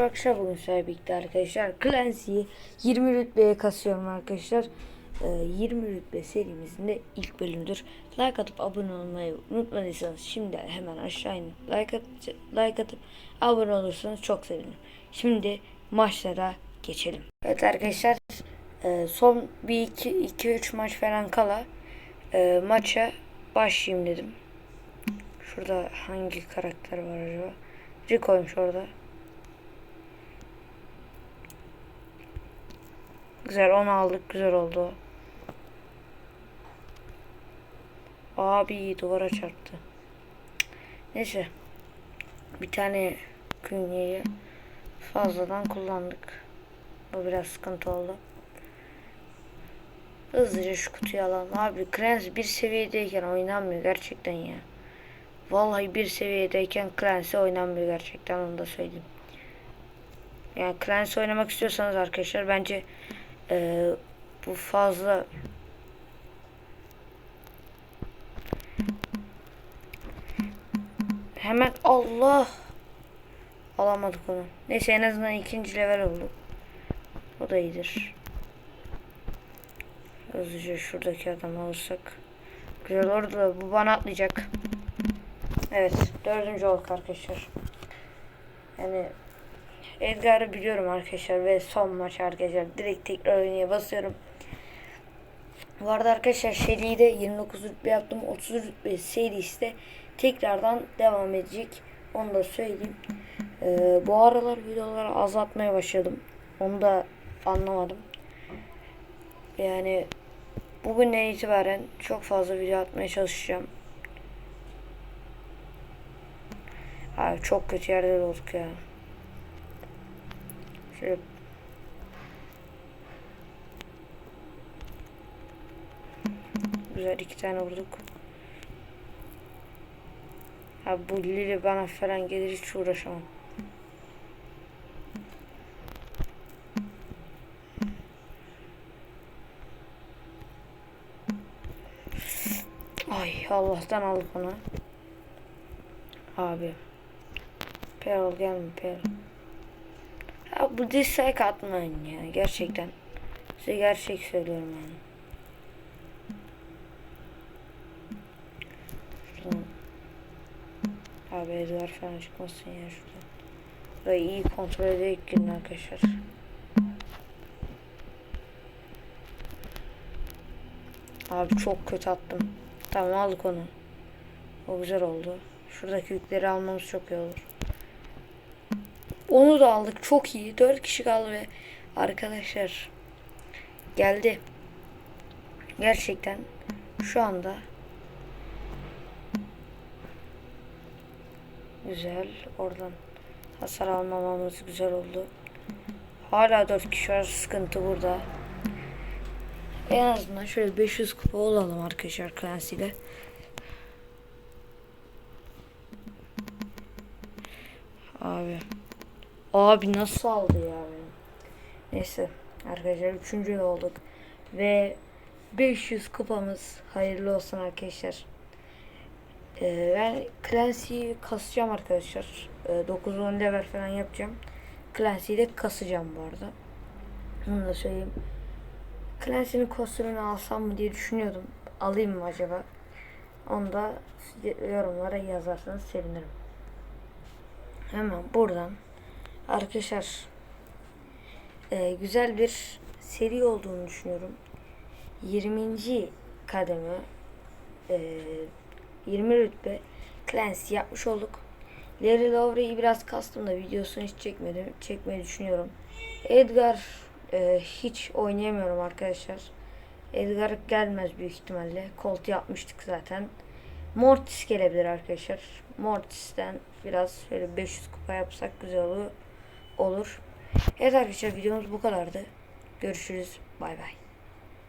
Arkadaşlar bugün birlikte arkadaşlar Clancy'yi 20 rütbeye kasıyorum arkadaşlar. Ee, 20 rütbe serimizin de ilk bölümüdür. Like atıp abone olmayı unutmadıysanız şimdi hemen aşağı inip like, at, like atıp abone olursanız çok sevinirim. Şimdi maçlara geçelim. Evet arkadaşlar e, son bir iki, iki üç maç falan kala e, maça başlayayım dedim. Şurada hangi karakter var acaba? Rico'ymuş orada. Güzel onu aldık. Güzel oldu. Abi duvara çarptı. Neyse. Bir tane künyeyi fazladan kullandık. Bu biraz sıkıntı oldu. Hızlıca şu kutuyu alalım. Abi Clans bir seviyedeyken oynanmıyor gerçekten ya. Vallahi bir seviyedeyken Clans'e oynanmıyor gerçekten onu da söyleyeyim. Yani Clans oynamak istiyorsanız arkadaşlar bence ee, bu fazla hemen Allah alamadık onu. Neyse en azından ikinci level oldu. O da iyidir. Hızlıca şuradaki adamı alırsak. Güzel orada bu bana atlayacak. Evet dördüncü olduk arkadaşlar. Yani Edgar'ı biliyorum arkadaşlar ve son maç arkadaşlar. Direkt tekrar oynaya basıyorum. Bu arada arkadaşlar seriyi de 29 rütbe yaptım. 30 rütbe serisi de tekrardan devam edecek. Onu da söyleyeyim. Ee, bu aralar videoları azaltmaya başladım. Onu da anlamadım. Yani bugünden itibaren çok fazla video atmaya çalışacağım. Abi çok kötü yerde olduk ya. Şöyle Güzel iki tane vurduk. Ha bu Lili bana falan gelir hiç uğraşamam. Ay Allah'tan aldık onu. Abi. Peril gelme Peril. Bu dislike atmayın ya gerçekten. Size gerçek söylüyorum yani. Abi Edgar falan çıkmasın ya şuradan. Burayı iyi kontrol ederek girin arkadaşlar. Abi çok kötü attım. Tamam aldık onu. O güzel oldu. Şuradaki yükleri almamız çok iyi olur. Onu da aldık. Çok iyi. 4 kişi kaldı ve arkadaşlar geldi. Gerçekten şu anda güzel. Oradan hasar almamamız güzel oldu. Hala 4 kişi var. Sıkıntı burada. En azından şöyle 500 kupa olalım arkadaşlar Clancy. Abi. Abi nasıl aldı ya? Neyse arkadaşlar üçüncü olduk. Ve 500 kupamız hayırlı olsun arkadaşlar. Ee, ben Clancy'yi kasacağım arkadaşlar. Ee, 9-10 level falan yapacağım. Clancy'yi de kasacağım bu arada. Bunu da söyleyeyim. Clancy'nin kostümünü alsam mı diye düşünüyordum. Alayım mı acaba? Onu da yorumlara yazarsanız sevinirim. Hemen buradan arkadaşlar e, güzel bir seri olduğunu düşünüyorum. 20. kademe e, 20 rütbe Clancy yapmış olduk. Larry Lowry'i biraz kastım da videosunu hiç çekmedim. Çekmeyi düşünüyorum. Edgar e, hiç oynayamıyorum arkadaşlar. Edgar gelmez büyük ihtimalle. Colt yapmıştık zaten. Mortis gelebilir arkadaşlar. Mortis'ten biraz şöyle 500 kupa yapsak güzel olur. Olur. Evet arkadaşlar videomuz bu kadardı. Görüşürüz. Bay bay.